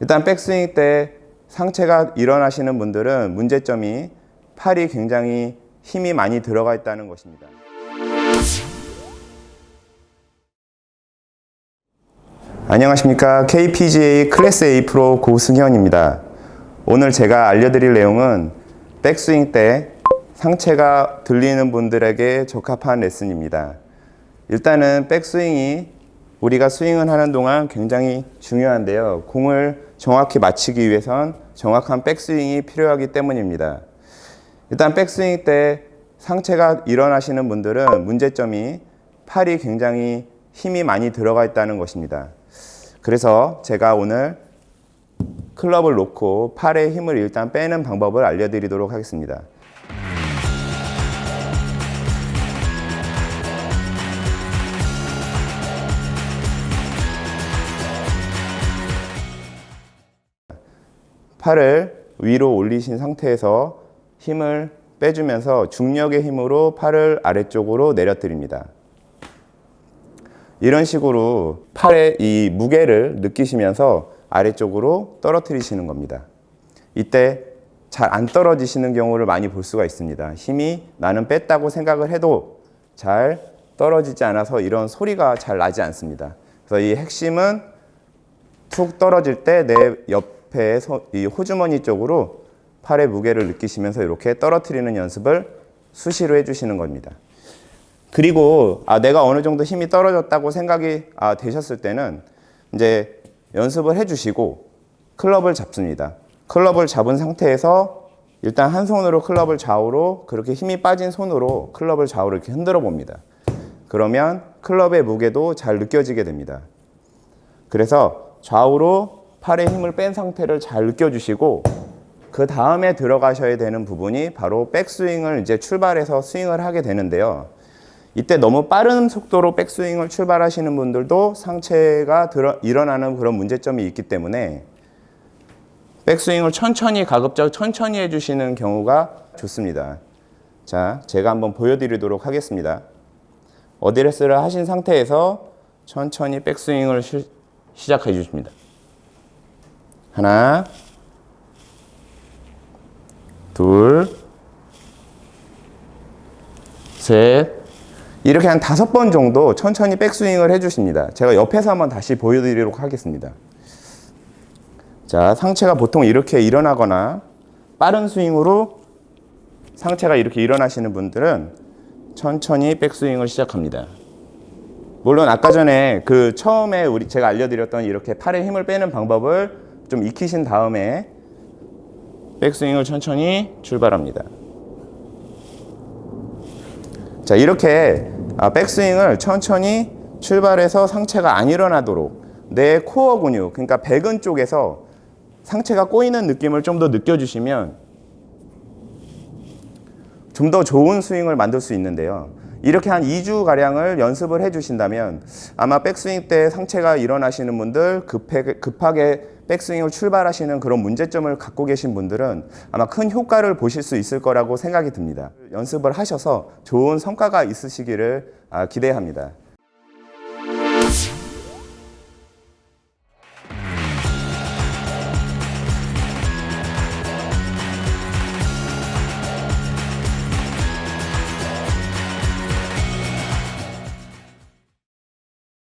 일단 백스윙 때 상체가 일어나시는 분들은 문제점이 팔이 굉장히 힘이 많이 들어가 있다는 것입니다. 안녕하십니까. KPGA 클래스 A 프로 고승현입니다. 오늘 제가 알려드릴 내용은 백스윙 때 상체가 들리는 분들에게 적합한 레슨입니다. 일단은 백스윙이 우리가 스윙을 하는 동안 굉장히 중요한데요. 공을 정확히 맞추기 위해선 정확한 백스윙이 필요하기 때문입니다. 일단 백스윙 때 상체가 일어나시는 분들은 문제점이 팔이 굉장히 힘이 많이 들어가 있다는 것입니다. 그래서 제가 오늘 클럽을 놓고 팔의 힘을 일단 빼는 방법을 알려드리도록 하겠습니다. 팔을 위로 올리신 상태에서 힘을 빼주면서 중력의 힘으로 팔을 아래쪽으로 내려뜨립니다. 이런 식으로 팔의 이 무게를 느끼시면서 아래쪽으로 떨어뜨리시는 겁니다. 이때 잘 안 떨어지시는 경우를 많이 볼 수가 있습니다. 힘이 나는 뺐다고 생각을 해도 잘 떨어지지 않아서 이런 소리가 잘 나지 않습니다. 그래서 이 핵심은 툭 떨어질 때 내 옆 에 소- 이 호주머니 쪽으로 팔의 무게를 느끼시면서 이렇게 떨어뜨리는 연습을 수시로 해주시는 겁니다. 그리고 아 내가 어느 정도 힘이 떨어졌다고 생각이 아, 되셨을 때는 이제 연습을 해주시고 클럽을 잡습니다. 클럽을 잡은 상태에서 일단 한 손으로 클럽을 좌우로 그렇게 힘이 빠진 손으로 클럽을 좌우로 이렇게 흔들어 봅니다. 그러면 클럽의 무게도 잘 느껴지게 됩니다. 그래서 좌우로 팔에 힘을 뺀 상태를 잘 느껴주시고 그 다음에 들어가셔야 되는 부분이 바로 백스윙을 이제 출발해서 스윙을 하게 되는데요. 이때 너무 빠른 속도로 백스윙을 출발하시는 분들도 상체가 들어, 일어나는 그런 문제점이 있기 때문에 백스윙을 천천히 가급적 천천히 해주시는 경우가 좋습니다. 자, 제가 한번 보여드리도록 하겠습니다. 어드레스를 하신 상태에서 천천히 백스윙을 시, 시작해 주십니다. 하나, 둘, 셋, 이렇게 한 다섯 번 정도 천천히 백스윙을 해주십니다. 제가 옆에서 한번 다시 보여드리도록 하겠습니다. 자, 상체가 보통 이렇게 일어나거나 빠른 스윙으로 상체가 이렇게 일어나시는 분들은 천천히 백스윙을 시작합니다. 물론 아까 전에 그 처음에 우리 제가 알려드렸던 이렇게 팔에 힘을 빼는 방법을 좀 익히신 다음에 백스윙을 천천히 출발합니다. 자 이렇게 아, 백스윙을 천천히 출발해서 상체가 안 일어나도록 내 코어 근육 그러니까 배근 쪽에서 상체가 꼬이는 느낌을 좀 더 느껴주시면 좀 더 좋은 스윙을 만들 수 있는데요. 이렇게 한 2주 가량을 연습을 해 주신다면 아마 백스윙 때 상체가 일어나시는 분들 급하게, 급하게 백스윙을 출발하시는 그런 문제점을 갖고 계신 분들은 아마 큰 효과를 보실 수 있을 거라고 생각이 듭니다. 연습을 하셔서 좋은 성과가 있으시기를 아, 기대합니다.